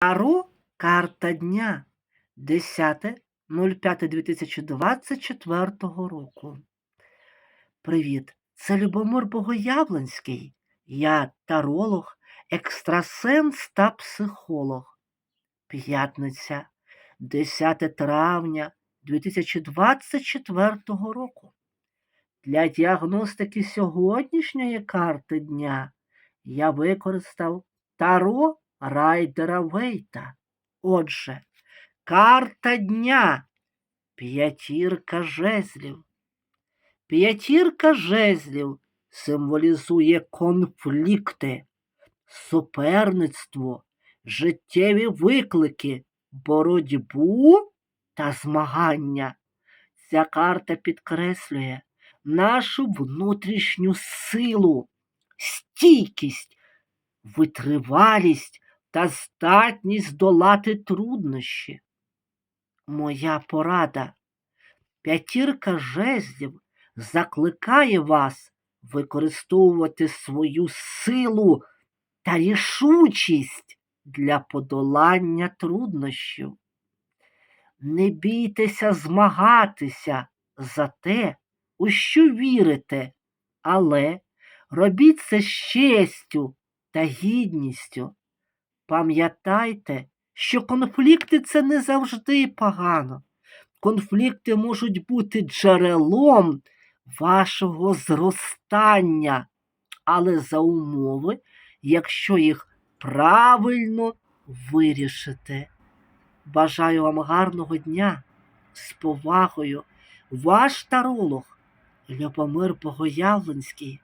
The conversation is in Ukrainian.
Таро карта дня 10.05.2024 року. Привіт! Це Любомир Богоявленський. Я таролог, екстрасенс та психолог. П'ятниця, 10 травня 2024 року. Для діагностики сьогоднішньої карти дня я використав Таро Райдера Вейта. Отже, карта дня п'ятірка жезлів. П'ятірка жезлів символізує конфлікти, суперництво, життєві виклики, боротьбу та змагання. Ця карта підкреслює нашу внутрішню силу, стійкість, витривалість та здатність долати труднощі. Моя порада. П'ятірка жезлів закликає вас використовувати свою силу та рішучість для подолання труднощів. Не бійтеся змагатися за те, у що вірите, але робіть це з честю та гідністю. Пам'ятайте, що конфлікти це не завжди погано. Конфлікти можуть бути джерелом вашого зростання, але за умови, якщо їх правильно вирішите. Бажаю вам гарного дня з повагою. Ваш таролог Любомир Богоявленський.